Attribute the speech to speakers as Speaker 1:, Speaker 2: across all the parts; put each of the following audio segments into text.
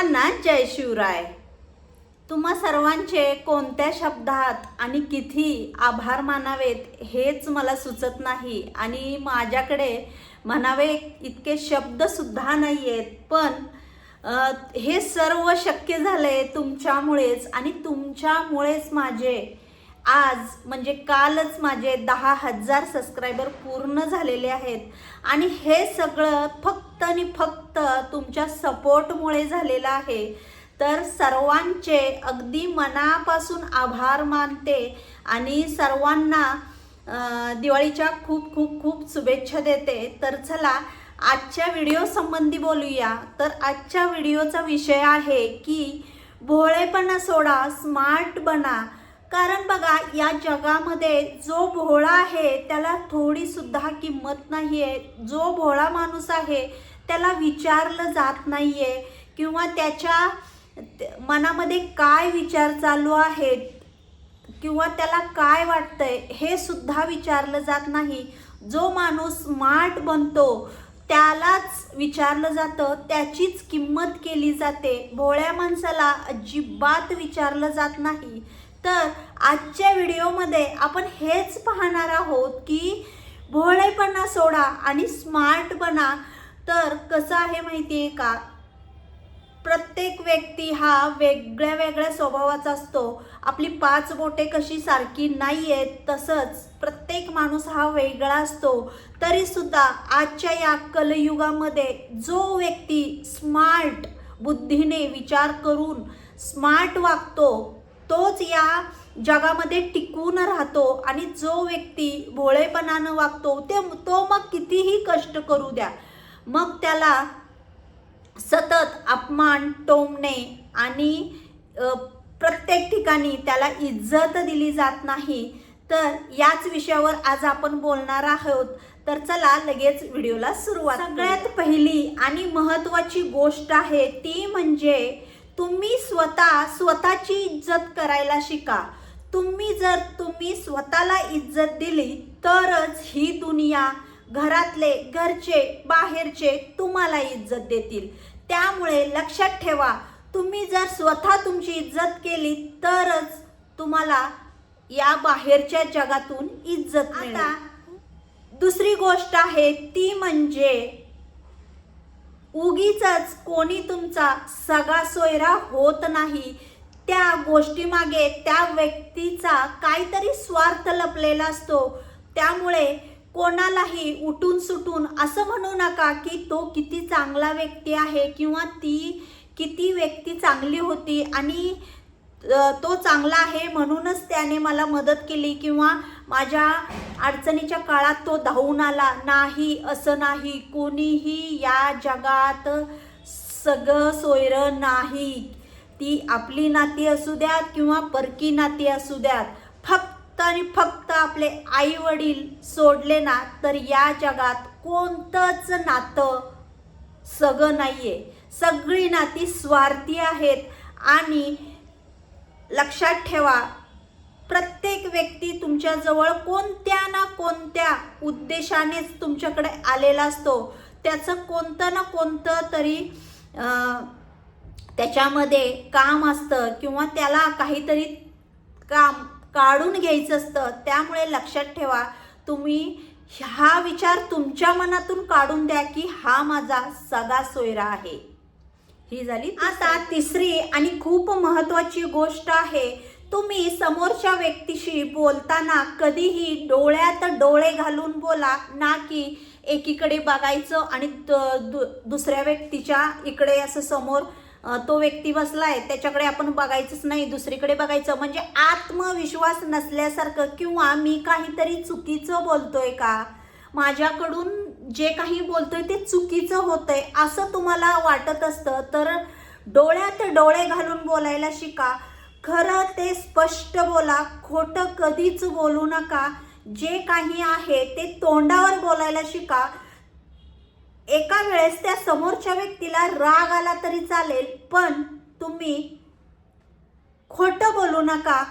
Speaker 1: सर्वांना जय शिवराय. तुम्हा सर्वांचे कोणत्या शब्दात आणि किती आभार मानावेत हेच मला सुचत नाही आणि माझ्याकडे म्हणावे इतके शब्द सुद्धा नाही आहेत पण हे सर्व शक्य झालंय तुमच्यामुळेच आणि तुमच्यामुळेच माझे आज म्हणजे कालच माझे दहा हजार सबस्क्रायबर पूर्ण झालेले आहेत. आणि हे सगळं फक्त फक्त आणि फक्त तुमच्या सपोर्टमुळे झालेला आहे. तर सर्वांचे अगदी मनापासून आभार मानते आणि सर्वांना दिवाळीच्या खूप खूप खूप शुभेच्छा देते. तर चला आजच्या व्हिडिओसंबंधी बोलूया. तर आजच्या व्हिडिओचा विषय आहे की भोळेपणा सोडा स्मार्ट बना. कारण बघा या जगामध्ये जो भोळा आहे त्याला थोडीसुद्धा किंमत नाही आहे जो भोळा माणूस आहे त्याला विचारलं जात नाही आहे किंवा त्याच्या मनामध्ये काय विचार चालू आहेत किंवा त्याला काय वाटतंय हे सुद्धा विचारलं जात नाही. जो माणूस स्मार्ट बनतो त्यालाच विचारलं जातं त्याचीच किंमत केली जाते. भोळ्या माणसाला अजिबात विचारलं जात नाही. तर आजच्या व्हिडिओमध्ये आपण हेच पाहणार आहोत की भोळेपणा सोडा आणि स्मार्ट बना. तर कसं आहे माहिती आहे का? प्रत्येक व्यक्ती हा वेगळ्या वेगळ्या स्वभावाचा असतो. आपली पाच बोटे कशी सारखी नाही आहेत तसंच प्रत्येक माणूस हा वेगळा असतो. तरीसुद्धा आजच्या या कलयुगामध्ये जो व्यक्ती स्मार्ट बुद्धीने विचार करून स्मार्ट वागतो तोच या जगामध्ये टिकून राहतो आणि जो व्यक्ती भोळेपणानं वागतो ते तो मग कितीही कष्ट करू द्या. मग त्याला सतत अपमान टोमणे आणि प्रत्येक ठिकाणी त्याला इज्जत दिली जात नाही. तर याच विषयावर आज आपण बोलणार आहोत. तर चला लगेच व्हिडिओला सुरुवात सगळ्यात पहिली आणि महत्त्वाची गोष्ट आहे ती म्हणजे तुम्ही स्वतः स्वतःची इज्जत करायला शिका. तुम्ही जर तुम्ही स्वतःला इज्जत दिली तरच ही दुनिया घरातले घरचे बाहेरचे तुम्हाला इज्जत देतील. त्यामुळे लक्षात ठेवा तुम्ही जर स्वतः तुमची इज्जत केली तरच तुम्हाला या बाहेरच्या जगातून इज्जत मिळेल. दुसरी गोष्ट आहे ती म्हणजे उगीच कोणी तुमचा सगळा सोयरा होत नाही. त्या गोष्टीमागे त्या व्यक्तीचा काहीतरी स्वार्थ लपलेला असतो. त्यामुळे कोणालाही उठून सुटून असं म्हणू नका की तो किती चांगला व्यक्ती आहे किंवा ती किती व्यक्ती चांगली होती आणि तो चांगला आहे म्हणूनच त्याने मला मदत केली किंवा माझ्या अडचणीच्या काळात तो धावून आला. नाही असं नाही. कोणीही या जगात सगळं सोयरं नाही. ती आपली नाती असू द्यात किंवा परकी नाती असू द्यात. फक्त आणि फक्त आपले आई वडील सोडले ना तर या जगात कोणतंच नातं सगळं नाही आहे सगळी नाती स्वार्थी आहेत आणि लक्षात ठेवा. प्रत्येक व्यक्ती तुमच्याजवळ कोणत्या ना कोणत्या उद्देशानेच तुमच्याकडे आलेला असतो. त्याचं कोणतं ना कोणतं तरी त्याच्यामध्ये काम असतं किंवा त्याला काहीतरी काम काढून घ्यायचं असतं. त्यामुळे लक्षात ठेवा. तुम्ही हा विचार तुमच्या मनातून काढून द्या की हा माझा सगळा सोयरा आहे. ही झाली आता तिसरी. आणि खूप महत्वाची गोष्ट आहे तुम्ही समोरच्या व्यक्तीशी बोलताना कधीही डोळ्यात डोळे घालून बोला ना की एकीकडे बघायचं आणि दुसऱ्या व्यक्तीच्या इकडे असं समोर तो व्यक्ती बसलाय त्याच्याकडे आपण बघायचंच नाही दुसरीकडे बघायचं. म्हणजे आत्मविश्वास नसल्यासारखं किंवा मी काहीतरी चुकीचं बोलतोय का? माझ्याकडून जे काही बोलतोय ते चुकीचं होतंय असं तुम्हाला वाटत असतं तर डोळ्यात डोळे घालून बोलायला शिका. खरं ते स्पष्ट बोला खोटं कधीच बोलू नका. जे काही आहे ते तोंडावर बोलायला शिका. एका वेळेस त्या समोरच्या व्यक्तीला राग आला तरी चालेल पण तुम्ही खोटं बोलू नका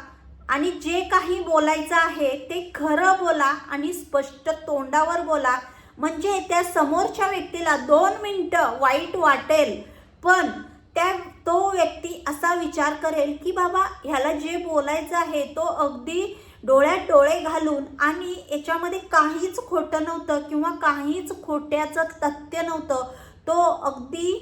Speaker 1: आणि जे काही बोलायचं आहे ते खरं बोला आणि स्पष्ट तोंडावर बोला. म्हणजे त्या समोरच्या व्यक्तीला दोन मिनटं वाईट वाटेल पण त्या तो व्यक्ती असा विचार करेल की बाबा ह्याला जे बोलायचं आहे तो अगदी डोळ्यात डोळे घालून आणि याच्यामध्ये काहीच खोटं नव्हतं किंवा काहीच खोट्याचं तथ्य नव्हतं. तो अगदी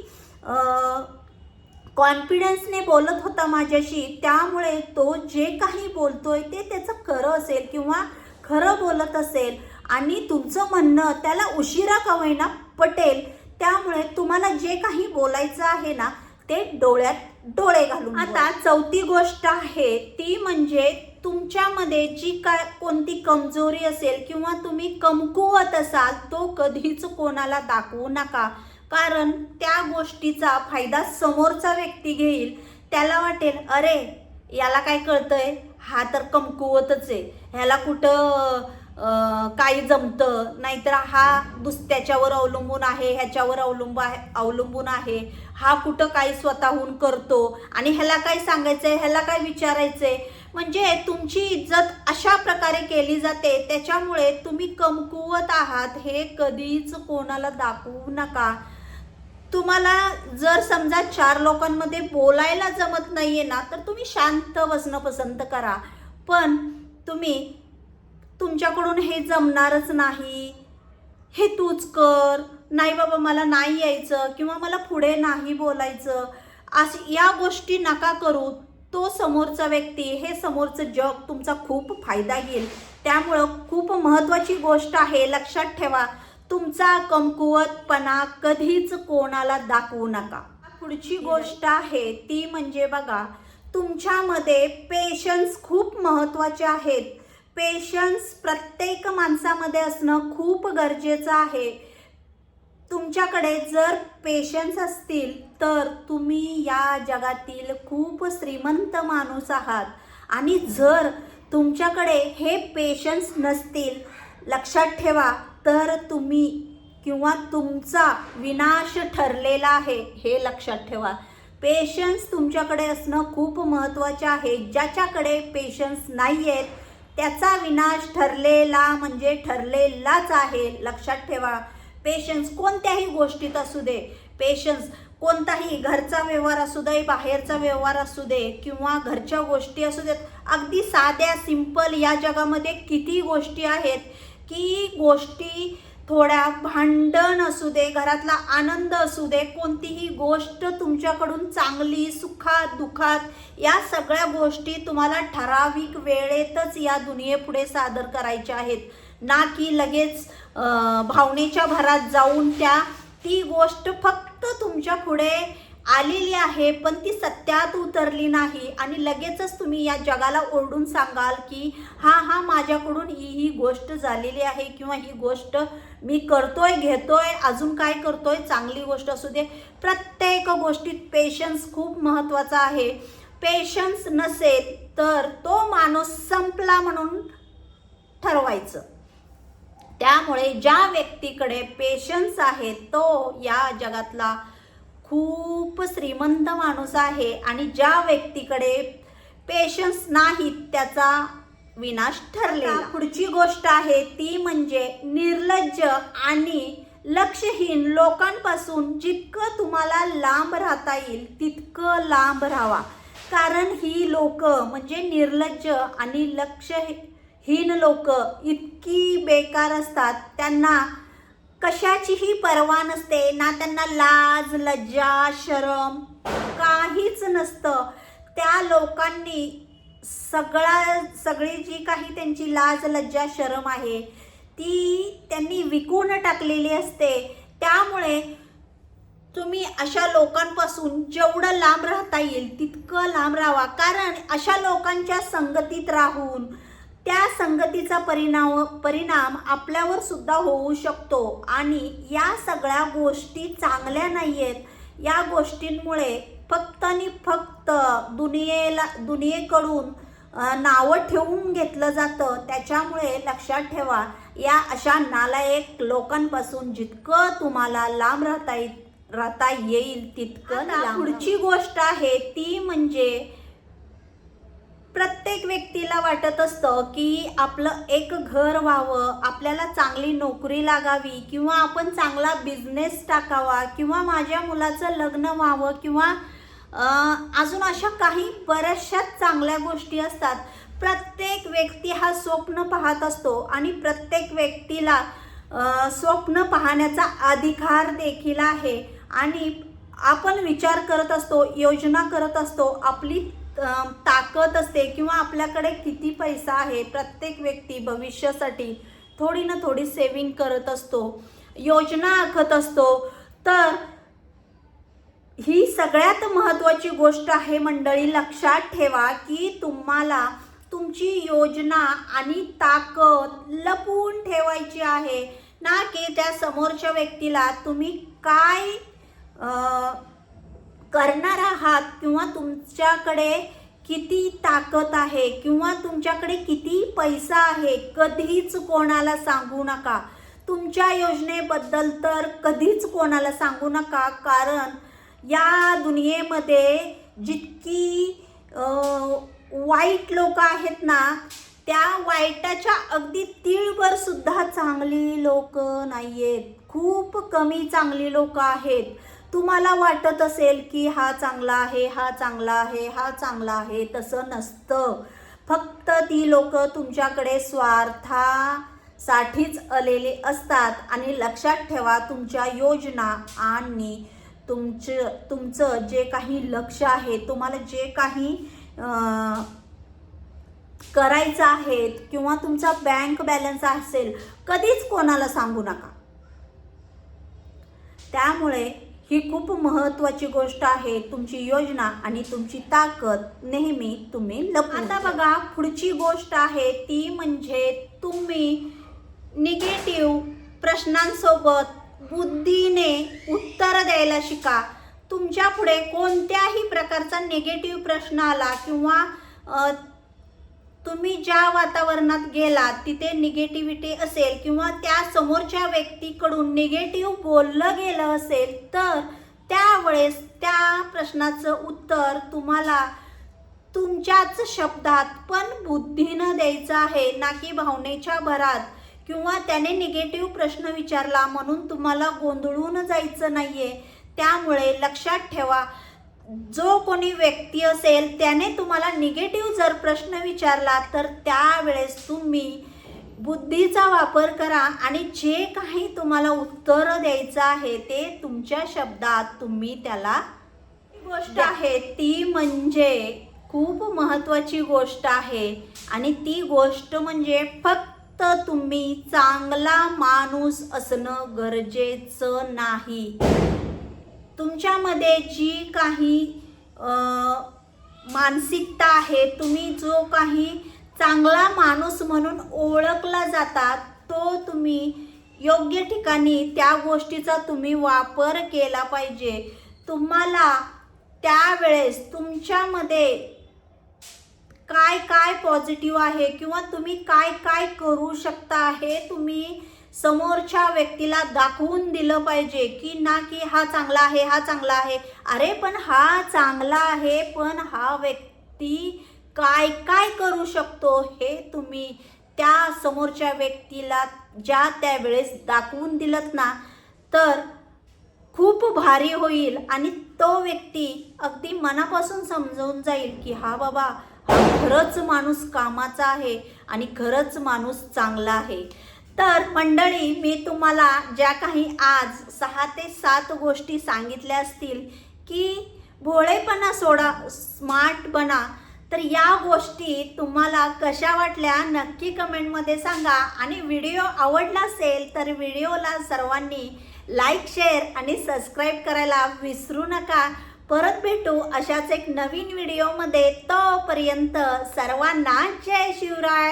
Speaker 1: कॉन्फिडन्सने बोलत होता माझ्याशी. त्यामुळे तो जे काही बोलतोय ते त्याचं खरं असेल किंवा खरं बोलत असेल आणि तुमचं म्हणणं त्याला उशिरा का होईना पटेल त्यामुळे तुम्हाला जे काही बोलायचं आहे ना ते डोळ्यात डोळे घालून आता चौथी गोष्ट आहे ती म्हणजे तुमच्यामध्ये जी काय कोणती कमजोरी असेल किंवा तुम्ही कमकुवत असाल तो कधीच कोणाला दाखवू नका. कारण त्या गोष्टीचा फायदा समोरचा व्यक्ती घेईल. त्याला वाटेल अरे याला काय कळतंय? हा तर कमकुवतच आहे. ह्याला कुठं काही जमतं? नाहीतर हा दुसत्याच्यावर अवलंबून आहे ह्याच्यावर अवलंब आहे अवलंबून आहे. हा कुठं काही स्वतःहून करतो? आणि ह्याला काय सांगायचंय? ह्याला काय विचारायचंय? म्हणजे तुमची इज्जत अशा प्रकारे केली जाते त्याच्यामुळे तुम्ही कमकुवत आहात हे कधीच कोणाला दाखवू नका. तुम्हाला जर समजा चार लोकांमध्ये बोलायला जमत नाहीये ना तर तुम्ही शांत बसणं पसंत करा. पण तुम्ही तुमच्याकडून हे जमणारच नाही. हे तूच कर. नाही बाबा मला नाही यायचं किंवा मला पुढे नाही बोलायचं. अशी या गोष्टी नका करू. तो समोरचा व्यक्ती हे समोरचं जग तुमचा खूप फायदा घेईल. त्यामुळं खूप महत्त्वाची गोष्ट आहे लक्षात ठेवा. तुमचा कमकुवतपणा कधीच कोणाला दाखवू नका. पुढची गोष्ट आहे ती म्हणजे बघा तुमच्यामध्ये पेशन्स खूप महत्त्वाचे आहेत. पेशन्स प्रत्येक माणसामध्ये असणं खूप गरजेचं आहे. तुमच्याकडे जर पेशन्स असतील तर तुम्ही या जगातील खूप श्रीमंत माणूस आहात. आणि जर तुमच्याकडे हे पेशन्स नसतील लक्षात ठेवा तर तुम्ही किंवा तुमचा विनाश ठरलेला आहे हे लक्षात ठेवा. पेशन्स तुमच्याकडे असणं खूप महत्त्वाचे आहे. ज्याच्याकडे पेशन्स नाही आहेत त्याचा विनाश ठरलेला म्हणजे ठरलेलाच आहे लक्षात ठेवा. पेशन्स कोणत्याही गोष्टीत असू दे. पेशन्स कोणताही घरचा व्यवहार असू दे बाहेरचा व्यवहार असू दे किंवा घरच्या गोष्टी असू देत अगदी साध्या सिंपल या जगामध्ये किती गोष्टी आहेत की गोष्टी थोड्या भांडण असू दे घरातला आनंद असू दे कोणतीही गोष्ट तुमच्याकडून चांगली सुखात दुखात या सगळ्या गोष्टी तुम्हाला ठराविक वेळेतच या दुनियेपुढे सादर करायच्या आहेत. ना की लगेच भावनेच्या भरात जाऊन त्या ती गोष्ट फक्त तुमच्यापुढे आलेली आहे पण ती सत्यात उतरली नाही. आणि लगेचच तुम्ही या जगाला ओरडून सांगाल की हा हा माझ्याकडून ही ही गोष्ट झालेली आहे किंवा ही गोष्ट मी करतोय घेतोय अजून काय करतोय चांगली गोष्ट असू दे. प्रत्येक गोष्टीत पेशन्स खूप महत्त्वाचा आहे. पेशन्स नसेल तर तो माणूस संपला म्हणून ठरवायचं. त्यामुळे ज्या व्यक्तीकडे पेशन्स आहे तो या जगातला खूप श्रीमंत माणूस आहे आणि ज्या व्यक्तीकडे पेशन्स नाहीत त्याचा विनाश ठरलेला. पुढची गोष्ट आहे ती म्हणजे निर्लज्ज आणि लक्षहीन लोकांपासून जितकं तुम्हाला लांब राहता येईल तितकं लांब राहावा. कारण ही लोक म्हणजे निर्लज्ज आणि लक्षहीन लोक इतकी बेकार असतात त्यांना कशाचीही पर्वा नसते ना त्यांना लाज लज्जा शरम काहीच नसतं. त्या लोकांनी सगळा सगळी जी काही त्यांची लाज लज्जा शरम आहे ती त्यांनी विकून टाकलेली असते. त्यामुळे तुम्ही अशा लोकांपासून जेवढं लांब राहता येईल तितकं लांब राहावा कारण अशा लोकांच्या संगतीत राहून त्या संगतीचा परिणाम परिणाम आपल्यावर सुद्धा होऊ शकतो. आणि या सगळ्या गोष्टी चांगल्या नाही आहेत या गोष्टींमुळे फक्त आणि फक्त दुनियेला दुनियेकडून नावं ठेवून घेतलं जातं. त्याच्यामुळे लक्षात ठेवा या अशा नालायक लोकांपासून जितकं तुम्हाला लांब राहता येईल राहता येईल तितकं पुढची गोष्ट आहे ती म्हणजे प्रत्येक व्यक्तीला वाटत असतं की आपलं एक घर व्हावं आपल्याला चांगली नोकरी लागावी किंवा आपण चांगला बिझनेस टाकावा किंवा माझ्या मुलाचं लग्न व्हावं किंवा अजून अशा काही बऱ्याचशा चांगल्या गोष्टी असतात. प्रत्येक व्यक्ती हा स्वप्न पाहत असतो आणि प्रत्येक व्यक्तीला स्वप्न पाहण्याचा अधिकार देखील आहे. आणि आपण विचार करत असतो योजना करत असतो आपली ताकद असते किंवा आपल्याकडे किती पैसा आहे प्रत्येक व्यक्ती भविष्यासाठी थोडी ना थोडी सेविंग करत असतो योजना आखत असतो. तर ही सगळ्यात महत्त्वाची गोष्ट आहे मंडळी लक्षात ठेवा की तुम्हाला तुमची योजना आणि ताकद लपवून ठेवायची आहे. ना की त्या समोरच्या व्यक्तीला तुम्ही काय करणार आहात किंवा तुमच्याकडे किती ताकद आहे किंवा तुमच्याकडे किती पैसा आहे कधीच कोणाला सांगू नका. तुमच्या योजनेबद्दल तर कधीच कोणाला सांगू नका कारण या दुनियेमध्ये जितकी वाईट लोक आहेत ना त्या वाईटाच्या अगदी तीळवर सुद्धा चांगली लोक नाही आहेत खूप कमी चांगली लोक आहेत. तुम्हाला वाटत असेल की हा चांगला आहे हा चांगला आहे हा चांगला आहे तसं नसतं. फक्त ती लोक तुमच्याकडे स्वार्थासाठीच आलेले असतात आणि लक्षात ठेवा तुमच्या योजना आणि तुमचं तुमचं जे काही लक्ष आहे तुम्हाला जे काही करायचं आहे किंवा तुमचा बँक बॅलन्स असेल कधीच कोणाला सांगू नका. त्यामुळे ही खूप महत्वाची गोष्ट आहे. तुमची योजना आणि तुमची ताकद नेहमी तुम्ही आता बघा पुढची गोष्ट आहे ती म्हणजे तुम्ही निगेटिव्ह प्रश्नांसोबत बुद्धीने उत्तर द्यायला शिका. तुमच्यापुढे कोणत्याही प्रकारचा निगेटिव्ह प्रश्न आला किंवा तुम्ही ज्या वातावरणात गेलात तिथे निगेटिव्हिटी असेल किंवा त्या समोरच्या व्यक्तीकडून निगेटिव्ह बोललं गेलं असेल तर त्यावेळेस त्या प्रश्नाचं उत्तर तुम्हाला तुमच्याच शब्दात पण बुद्धीनं द्यायचं आहे ना की भावनेच्या भरात. किंवा त्याने निगेटिव्ह प्रश्न विचारला म्हणून तुम्हाला गोंधळून जायचं नाहीये. त्यामुळे लक्षात ठेवा जो कोणी व्यक्ती असेल त्याने तुम्हाला निगेटिव्ह जर प्रश्न विचारला तर त्यावेळेस तुम्ही बुद्धीचा वापर करा आणि जे काही तुम्हाला उत्तर द्यायचं आहे ते तुमच्या शब्दात तुम्ही त्याला गोष्ट आहे ती म्हणजे खूप महत्वाची गोष्ट आहे आणि ती गोष्ट म्हणजे फक्त तुम्ही चांगला माणूस असणं गरजेचं नाही. तुमच्यामध्ये जी काही मानसिकता आहे तुम्ही जो काही चांगला माणूस म्हणून ओळखला जातात तो तुम्ही योग्य ठिकाणी त्या गोष्टीचा तुम्ही वापर केला पाहिजे. तुम्हाला त्यावेळेस तुमच्यामध्ये काय काय पॉझिटिव्ह आहे किंवा तुम्ही काय काय करू शकता हे तुम्ही समोरच्या व्यक्तीला दाखवून दिलं पाहिजे की ना की हा चांगला आहे हा चांगला आहे. अरे पण हा चांगला आहे पण हा व्यक्ती काय काय करू शकतो हे तुम्ही त्या समोरच्या व्यक्तीला ज्या त्यावेळेस दाखवून दिलं ना तर खूप भारी होईल आणि तो व्यक्ती अगदी मनापासून समजवून जाईल की हा बाबा हा खरंच माणूस कामाचा आहे आणि खरंच माणूस चांगला आहे. तर मंडळी मी तुम्हाला ज्या काही आज सहा ते सात गोष्टी सांगितल्या असतील की भोळेपणा सोडा स्मार्ट बना तर या गोष्टी तुम्हाला कशा वाटल्या नक्की कमेंटमध्ये सांगा. आणि व्हिडिओ आवडला असेल तर व्हिडिओला सर्वांनी लाईक शेअर आणि सबस्क्राईब करायला विसरू नका. परत भेटू अशाच एक नवीन व्हिडिओमध्ये. तोपर्यंत सर्वांना जय शिवराय.